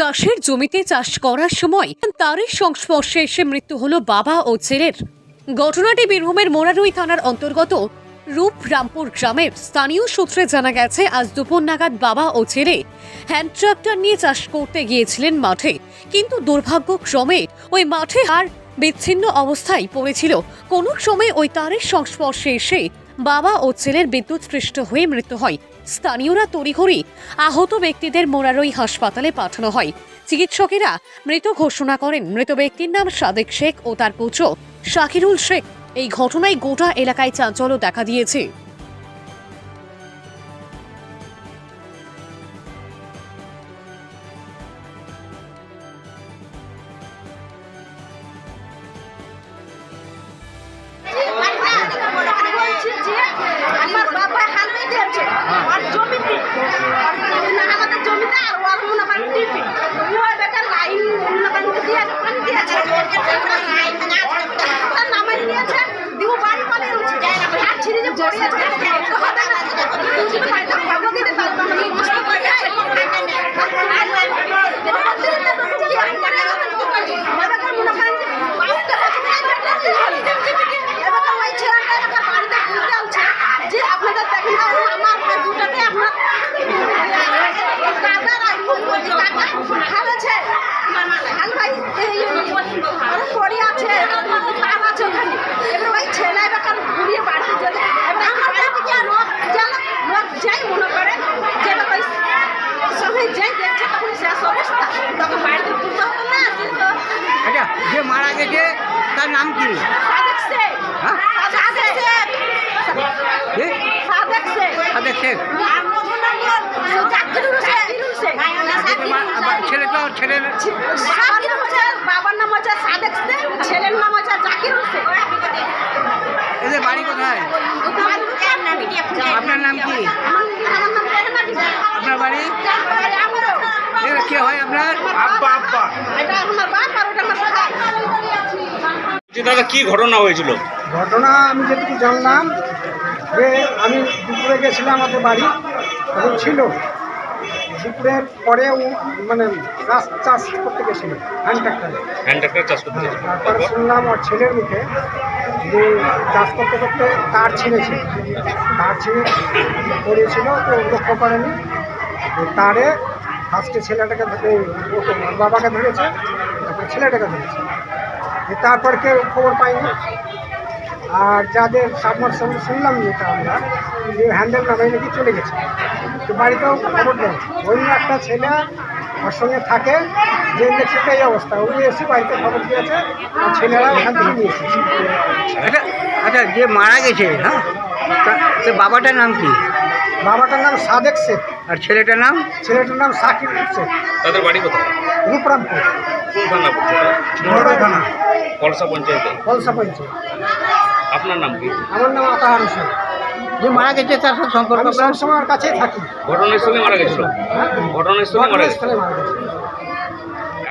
চাষের জমিতে চাষ করার সময় তারই সংস্পর্শে এসে মৃত্যু হলো বাবা ও ছেলের। ঘটনাটি বীরভূমের মোরারুই থানার অন্তর্গত রূপরামপুর গ্রামের স্থানীয় সূত্রে জানা গেছে, আজ দুপুর নাগাদ বাবা ও ছেলে হ্যান্ড ট্রাক্টর নিয়ে চাষ করতে গিয়েছিলেন মাঠে। কিন্তু দুর্ভাগ্যক্রমে ওই মাঠে আর বিচ্ছিন্ন অবস্থায় পড়েছিল। কোনো সময় ওই তারের সংস্পর্শে এসে বাবা ও ছেলের বিদ্যুৎস্পৃষ্ট হয়ে মৃত্যু হয়। স্থানীয়রা তড়িঘড়ি আহত ব্যক্তিদের মোরারই হাসপাতালে পাঠানো হয়। চিকিৎসকেরা মৃত ঘোষণা করেন, মৃত ব্যক্তির নাম সাদেক শেখ ও তার পুত্র শাকিরুল শেখ। এই ঘটনায় গোটা এলাকায় চাঞ্চল্য দেখা দিয়েছে। হাল ভাই এই আরও পড়ে আছে তার আছে ওখানে এবার ওই ছেলে এবার ঘুরিয়ে বাড়িতে যেতে এবার আমার কাছে কি আর লোক যেন লোক যাই মনে করে যে এবার ওই সবাই যাই দেখছে তখন শেষ অবস্থা তখন বাড়িতে ঘুরতে হতো না যে তো আচ্ছা যে মারা গেছে তার নাম কি সাদেক শেখ হ্যাঁ? সাদেক শেখ কে? সাদেক শেখ সাদেক শেখ আর মোহনলাল জাকিরুল শেখ জাকিরুল শেখ মা- আবার ছেলেটা ছেলের বাবার নাম হচ্ছে সাদেক ছেলের নাম হচ্ছে জাকিরুল শেখ এদের বাড়ি কোথায়? আপনার নাম কি। আপনার বাড়ি? কে হয় আপনার? আব্বা আব্বা এটা আমার বাপ আর ওটা আমার ভাই যে দাদা কি ঘটনা হয়েছিল? ঘটনা আমি যেটুকু জানলাম যে আমি দুপুরে গেছিলাম আমাদের বাড়ি তখন ছিল। দুপুরের পরে ও মানে গাছ চাষ করতে গেছিল হ্যান্ড ট্রাক্টারে হ্যান্ড ট্রাক্টর চাষ করতে গেছিল। তারপরে শুনলাম ওর ছেলের মুখে যে চাষ করতে করতে তার ছিঁড়েছে। তার ছিঁড়ে পড়েছিল তো লক্ষ্য করেনি। তারে ফার্স্টে ছেলেটাকে ধরে বাবাকে ধরেছে তারপরে ছেলেটাকে ধরেছে। তারপর কেউ খবর পাইনি। আর যাদের সাবমার্সেবল শুনলাম যেটা আমরা যে হ্যান্ডেল নামে নাকি চলে গেছে। তো বাড়িতেও খবর দেয় অন্য একটা ছেলে ওর সঙ্গে থাকে যে দেখছে এই অবস্থা। উনি এসে বাড়িতে খবর দিয়েছে আর ছেলেরা ওখান থেকে নিয়ে এসেছে। আচ্ছা আচ্ছা যে মারা গেছে হ্যাঁ? তা- সে বাবাটার নাম কি? বাবাটার নাম সাদেক শেখ। আর ছেলেটার নাম? ছেলেটার নাম সাকিব শেখ। তাদের বাড়ি কোথায়? রূপরামপুর কোন থানা পড়ছে? থানা কলসা পঞ্চায়েতে। কলসা পঞ্চায়েত। আপনার নাম কি? আমার নাম আতাহার হোসেন। যে মারা গেছে তার সাথে সম্পর্ক সবসময় ওর কাছেই থাকি। ঘটনাস্থলে মারা গেছিল? ঘটনাস্থলে মারা গেছিল? ঘটনাস্থলে মারা গেছে